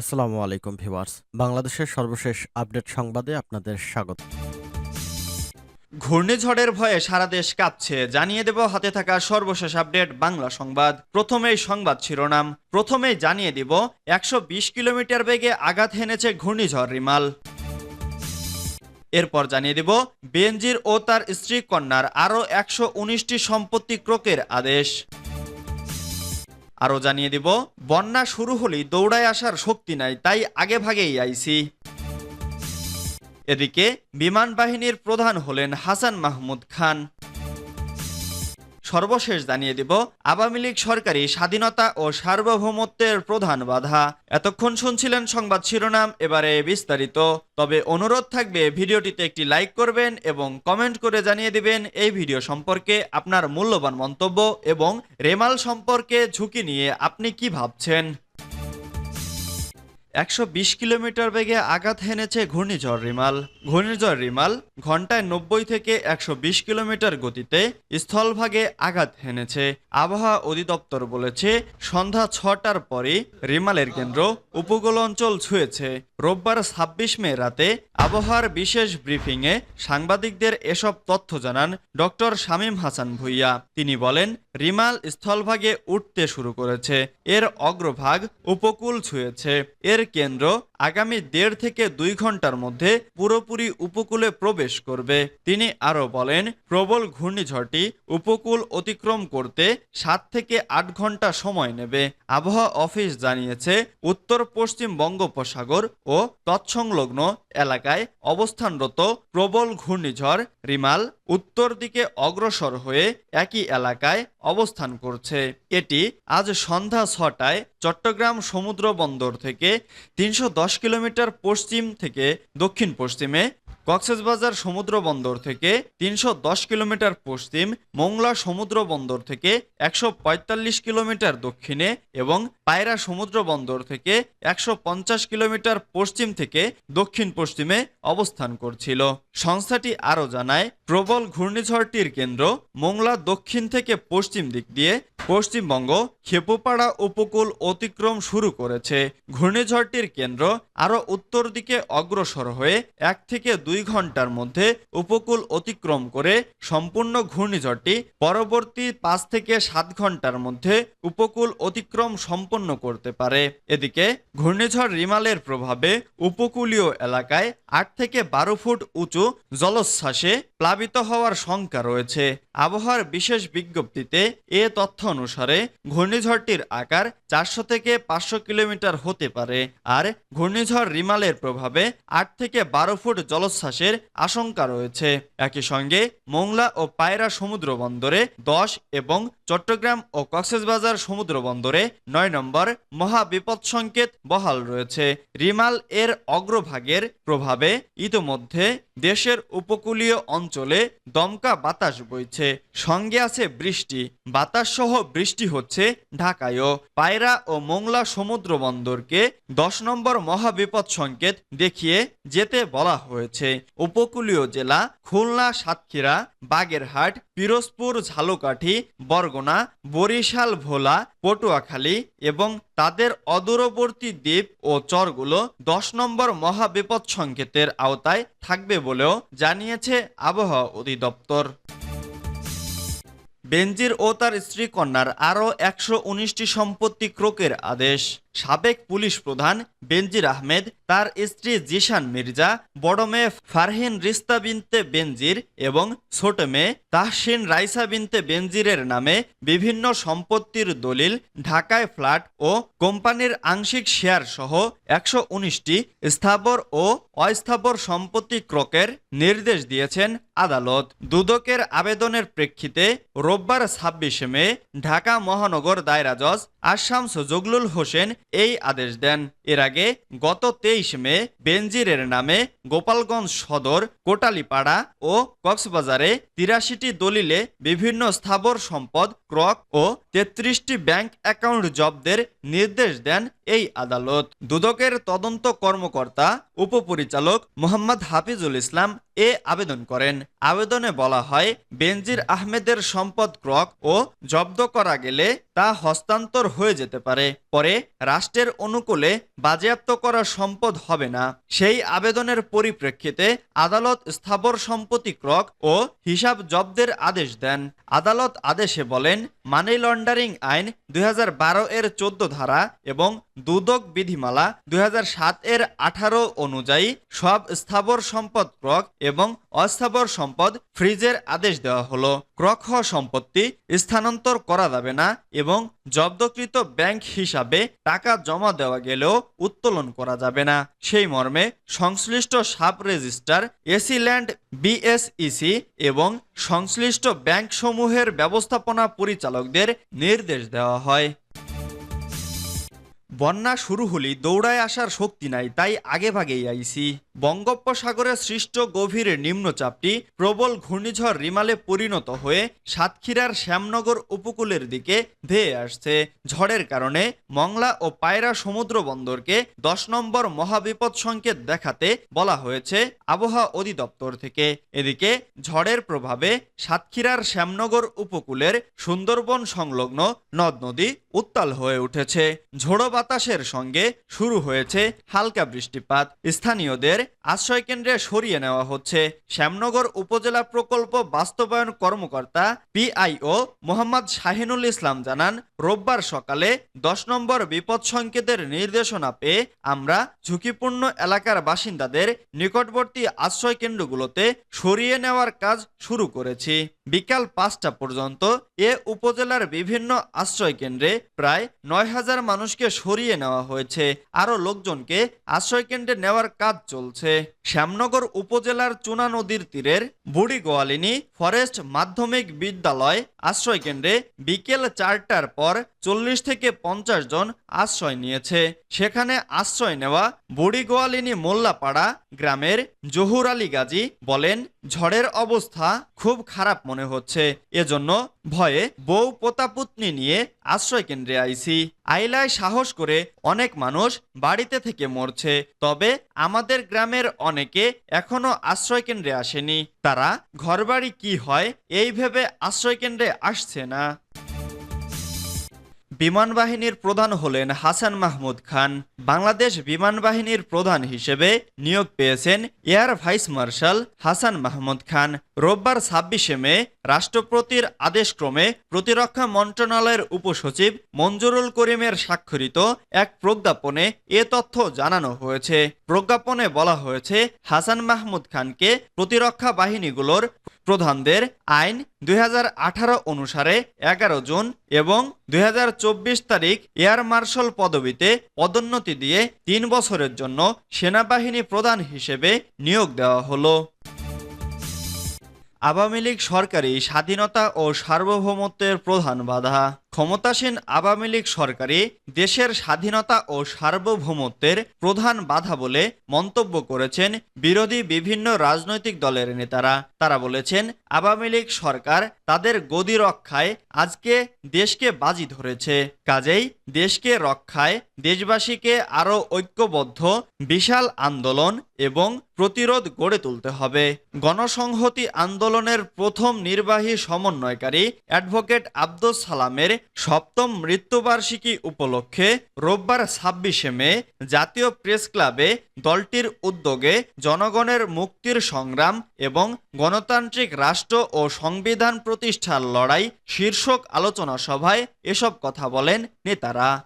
আসসালামু আলাইকুম ভিউয়ার্স। বাংলাদেশের সর্বশেষ আপডেট সংবাদে আপনাদের স্বাগত। ঘূর্ণিঝড়ের ভয়ে সারা দেশ কাঁপছে। জানিয়ে দেব হাতে থাকা সর্বশেষ আপডেট বাংলা সংবাদ। প্রথমেই সংবাদ শিরোনাম। প্রথমেই জানিয়ে দিব, একশো বিশ কিলোমিটার বেগে আঘাত হেনেছে ঘূর্ণিঝড় রিমাল। এরপর জানিয়ে দেব, বেনজির ও তার স্ত্রী কন্যার আরও একশো সম্পত্তি ক্রোকের আদেশ। আরও জানিয়ে দিব, বন্যা শুরু হলেই দৌড়ায় আসার শক্তি নাই, তাই আগে ভাগেই আইসি। এদিকে বিমান বাহিনীর প্রধান হলেন হাসান মাহমুদ খান। সর্বশেষ জানিয়ে দিব, আওয়ামী লীগ সরকারি স্বাধীনতা ও সার্বভৌমত্বের প্রধান বাধা। এতক্ষণ শুনছিলেন সংবাদ শিরোনাম, এবারে বিস্তারিত। তবে অনুরোধ থাকবে, ভিডিওটিতে একটি লাইক করবেন এবং কমেন্ট করে জানিয়ে দিবেন এই ভিডিও সম্পর্কে আপনার মূল্যবান মন্তব্য এবং রেমাল সম্পর্কে ঝুঁকি নিয়ে আপনি কি ভাবছেন। একশো বিশ কিলোমিটার বেগে আঘাত হেনেছে ঘূর্ণিঝড় রিমাল। ঘূর্ণিঝড় রিমাল ঘন্টায় নব্বই থেকে একশো বিশ কিলোমিটার গতিতে স্থলভাগে আঘাত হেনেছে। আবহাওয়া অধিদপ্তর বলেছে, সন্ধ্যা ছটার পরে রিমালের কেন্দ্র উপকূল অঞ্চল ছুঁয়েছে। রোববার ছাব্বিশ মে রাতে আবহাওয়ার বিশেষ ব্রিফিংয়ে সাংবাদিকদের এসব তথ্য জানান ডক্টর শামীম হাসান ভুইয়া। তিনি বলেন, রিমাল স্থলভাগে উঠতে শুরু করেছে। এর অগ্রভাগ উপকূল ছুঁয়েছে। এর কেন্দ্র আগামী দেড় থেকে দুই ঘণ্টার মধ্যে পুরোপুরি উপকূলে প্রবেশ করবে। তিনি আরও বলেন, প্রবল ঘূর্ণিঝড়টি উপকূল অতিক্রম করতে সাত থেকে আট ঘণ্টা সময় নেবে। আবহাওয়া অফিস জানিয়েছে উত্তর পশ্চিম বঙ্গোপসাগর ও তৎসংলগ্ন এলাকায় অবস্থানরত প্রবল ঘূর্ণিঝড় রিমাল উত্তর দিকে অগ্রসর হয়ে একই এলাকায় অবস্থান করছে। এটি আজ সন্ধ্যা ছটায় চট্টগ্রাম সমুদ্র বন্দর থেকে তিনশো দশ কিলোমিটার পশ্চিম থেকে দক্ষিণ পশ্চিমে কক্সবাজার সমুদ্র বন্দর থেকে তিনশো দশ কিলোমিটার পশ্চিম, মোংলা সমুদ্র বন্দর থেকে একশো পঁয়তাল্লিশ কিলোমিটার দক্ষিণে এবং পায়রা সমুদ্র বন্দর থেকে একশো পঞ্চাশ কিলোমিটার পশ্চিম থেকে দক্ষিণ পশ্চিমে অবস্থান করছিল। সংস্থাটি আরও জানায়, প্রবল ঘূর্ণিঝড়টির কেন্দ্র মোংলা দক্ষিণ থেকে পশ্চিম দিক দিয়ে পশ্চিমবঙ্গ খেপুপাড়া উপকূল অতিক্রম শুরু করেছে। ঘূর্ণিঝড়টির কেন্দ্র আরও উত্তর দিকে অগ্রসর হয়ে এক থেকে দুই ঘণ্টার মধ্যে উপকূল অতিক্রম করে সম্পূর্ণ ঘূর্ণিঝড়টি পরবর্তী পাঁচ থেকে সাত ঘণ্টার মধ্যে উপকূল অতিক্রম সম্পন্ন করতে পারে। এদিকে ঘূর্ণিঝড় রিমালের প্রভাবে উপকূলীয় এলাকায় আট থেকে বারো ফুট উঁচু জলোচ্ছ্বাসে প্লাবিত হওয়ার শঙ্কা রয়েছে। আবহাওয়ার বিশেষ বিজ্ঞপ্তিতে এ তথ্য অনুসারে ঘূর্ণিঝড়টির আকার চারশো থেকে পাঁচশো কিলোমিটার হতে পারে। আর ঘূর্ণিঝড় রিমালের প্রভাবে আট থেকে বারো ফুট জলোচ্ছ্বাসের আশঙ্কা রয়েছে। একই সঙ্গে মোংলা ও পায়রা সমুদ্র বন্দরে দশ এবং চট্টগ্রাম ও কক্সবাজার সমুদ্র বন্দরে নয় নম্বর মহা বিপদ সংকেত বহাল রয়েছে। রিমাল এর অগ্রভাগের প্রভাবে ইতোমধ্যে দেশের উপকূলীয় অঞ্চলে দমকা বাতাস বইছে। সঙ্গে আছে বৃষ্টি। বাতাস সহ বৃষ্টি হচ্ছে ঢাকায়ও। পায়রা ও মোংলা সমুদ্র বন্দরকে দশ নম্বর মহাবিপদ সংকেত দেখিয়ে যেতে বলা হয়েছে। উপকূলীয় জেলা খুলনা, সাতক্ষীরা, বাগেরহাট, পিরোজপুর, ঝালকাঠি, বরগুনা, বরিশাল, ভোলা, পটুয়াখালী এবং তাদের অদূরবর্তী দ্বীপ ও চরগুলো দশ নম্বর মহাবিপদ সংকেতের আওতায় থাকবে বলেও জানিয়েছে আবহাওয়া অধিদপ্তর। বেনজির ও তার স্ত্রী কন্যার আরও একশো সম্পত্তি ক্রোকের আদেশ। সাবেক পুলিশ প্রধান বেনজির আহমেদ, তার স্ত্রী জিশান মির্জা, বড় মেয়ে ফারহিন রিস্তা বিনতে বেনজির এবং ছোট মেয়ে তাহসিন রাইসা বিনতে বেনজিরের নামে বিভিন্ন সম্পত্তির দলিল ঢাকায় ফ্ল্যাট ও কোম্পানির আংশিক শেয়ার সহ একশো উনিশটি স্থাবর ও অস্থাবর সম্পত্তি ক্রকের নির্দেশ দিয়েছেন আদালত। দুদকের আবেদনের প্রেক্ষিতে রোববার ছাব্বিশে মে ঢাকা মহানগর দায়রা জজ আসাম জগলুল হোসেন এই আদেশ দেন। এর আগে গত তেইশ মে বেনজিরের নামে গোপালগঞ্জ সদর, কোটালিপাড়া ও কক্সবাজারে তিরাশিটি দলিলে বিভিন্ন স্থাবর সম্পদ, ক্রক ও তেত্রিশটি ব্যাংক অ্যাকাউন্ট জব্দের নির্দেশ দেন এই আদালত। দুদকের তদন্ত কর্মকর্তা, উপপরিচালক মোহাম্মদ হাফিজুল ইসলাম এ আবেদন করেন। আবেদনে বলা হয়, বেনজির আহমেদের সম্পদ ক্রক ও জব্দ করা গেলে তা হস্তান্তর হয়ে যেতে পারে। পরে রাষ্ট্রের অনুকূলে বাজেয়াপ্ত করা সম্পদ হবে না। সেই আবেদনের পরিপ্রেক্ষিতে আদালত স্থাবর সম্পত্তি ক্রক ও হিসাব জব্দের আদেশ দেন। আদালত আদেশে বলেন, মানি লন্ডারিং আইন দুই হাজার বারো এর চোদ্দ ধারা এবং দুদক বিধিমালা দুই হাজার সাত এর আঠারো অনুযায়ী সব স্থাবর সম্পদ ক্রক এবং অস্থাবর সম্পদ ফ্রিজের আদেশ দেওয়া হলো। ক্রক হওয়া সম্পত্তি স্থানান্তর করা যাবে না এবং জব্দকৃত ব্যাংক হিসাবে টাকা জমা দেওয়া গেলেও উত্তোলন করা যাবে না। সেই মর্মে সংশ্লিষ্ট সাব রেজিস্ট্রার এসিল্যান্ড বিএসইসি এবং সংশ্লিষ্ট ব্যাংকসমূহের ব্যবস্থাপনা পরিচালকদের নির্দেশ দেওয়া হয়। বন্যা শুরু হলে দৌড়ায় আসার শক্তি নাই, তাই আগে ভাগেই আইসি। বঙ্গোপসাগরে সৃষ্ট গভীর নিম্নচাপটি প্রবল ঘূর্ণিঝড় রিমালে পরিণত হয়ে সাতক্ষীরার শ্যামনগর উপকূলের দিকে ধেয়ে আসছে। ঝড়ের কারণে মংলা ও পায়রা সমুদ্র বন্দরকে দশ নম্বর মহাবিপদ সংকেত দেখাতে বলা হয়েছে আবহাওয়া অধিদপ্তর থেকে। এদিকে ঝড়ের প্রভাবে সাতক্ষীরার শ্যামনগর উপকূলের সুন্দরবন সংলগ্ন নদ নদী উত্তাল হয়ে উঠেছে। ঝোড়ো বাতাসের সঙ্গে শুরু হয়েছে হালকা বৃষ্টিপাত। স্থানীয়দের আশ্রয়কেন্দ্রে সরিয়ে নেওয়া হচ্ছে। শ্যামনগর উপজেলা প্রকল্প বাস্তবায়ন কর্মকর্তা পিআইও মোহাম্মদ শাহিনুল ইসলাম জানান, রোববার সকালে দশ নম্বর বিপদ সংকেতের নির্দেশনা পেয়ে আমরা ঝুঁকিপূর্ণ এলাকার বাসিন্দাদের নিকটবর্তী আশ্রয় কেন্দ্রগুলোতে সরিয়ে নেওয়ার কাজ শুরু করেছি। বিকাল পাঁচটা পর্যন্ত এ উপজেলার বিভিন্ন আশ্রয় কেন্দ্রে প্রায় নয় হাজার মানুষকে সরিয়ে নেওয়া হয়েছে। আরও লোকজনকে আশ্রয় কেন্দ্রে নেওয়ার কাজ চলছে। শ্যামনগর উপজেলার চুনা নদীর তীরের বুড়ি গোয়ালিনী ফরেস্ট মাধ্যমিক বিদ্যালয় আশ্রয় কেন্দ্রে বিকেল চারটার পর চল্লিশ থেকে পঞ্চাশ জন আশ্রয় নিয়েছে। সেখানে আশ্রয় নেওয়া বুড়ি গোয়ালিনী মোল্লাপাড়া গ্রামের জহুর আলী গাজী বলেন ঝড়ের অবস্থা খুব খারাপ মনে হচ্ছে। এজন্য ভয়ে বউ পোতাপুতনি নিয়ে আশ্রয় কেন্দ্রে আইসি আইলায় সাহস করে অনেক মানুষ বাড়িতে থেকে মরছে। তবে আমাদের গ্রামের অনেকে এখনও আশ্রয় কেন্দ্রে আসেনি। তারা, ঘরবাড়ি কি হয়, এই ভেবে আশ্রয় কেন্দ্রে আসছে না। বিমান বাহিনীর প্রধান হলেন হাসান মাহমুদ খান। বাংলাদেশ বিমান বাহিনীর প্রধান হিসেবে নিয়োগ পেয়েছেন air vice marshal Hasan Mahmud Khan. রোববার ছাব্বিশে মে রাষ্ট্রপতির আদেশক্রমে প্রতিরক্ষা মন্ত্রণালয়ের উপসচিব মঞ্জুরুল করিমের স্বাক্ষরিত এক প্রজ্ঞাপনে এ তথ্য জানানো হয়েছে। প্রজ্ঞাপনে বলা হয়েছে, হাসান মাহমুদ খানকে প্রতিরক্ষা বাহিনীগুলোর প্রধানদের আইন দুই হাজার আঠারো অনুসারে এগারো জুন এবং দু হাজার চব্বিশ তারিখ এয়ার মার্শাল পদবিতে পদোন্নতি দিয়ে তিন বছরের জন্য সেনাবাহিনী প্রধান হিসেবে নিয়োগ দেওয়া হল। আওয়ামী লীগ সরকারি স্বাধীনতা ও সার্বভৌমত্বের প্রধান বাধা। ক্ষমতাসীন আওয়ামী লীগ সরকারি দেশের স্বাধীনতা ও সার্বভৌমত্বের প্রধান বাধা বলে মন্তব্য করেছেন বিরোধী বিভিন্ন রাজনৈতিক দলের নেতারা। তারা বলেছেন, আওয়ামী লীগ সরকার তাদের গদি রক্ষায় আজকে দেশকে বাজি ধরেছে। কাজেই দেশকে রক্ষায় দেশবাসীকে আরও ঐক্যবদ্ধ, বিশাল আন্দোলন এবং প্রতিরোধ গড়ে তুলতে হবে। গণসংহতি আন্দোলনের প্রথম নির্বাহী সমন্বয়কারী অ্যাডভোকেট আব্দুস সালামের সপ্তম মৃত্যুবার্ষিকী উপলক্ষে রোববার ছাব্বিশে মে জাতীয় প্রেস ক্লাবে দলটির উদ্যোগে জনগণের মুক্তির সংগ্রাম এবং গণতান্ত্রিক রাষ্ট্র ও সংবিধান প্রতিষ্ঠার লড়াই শীর্ষক আলোচনা সভায় এসব কথা বলেন নেতারা।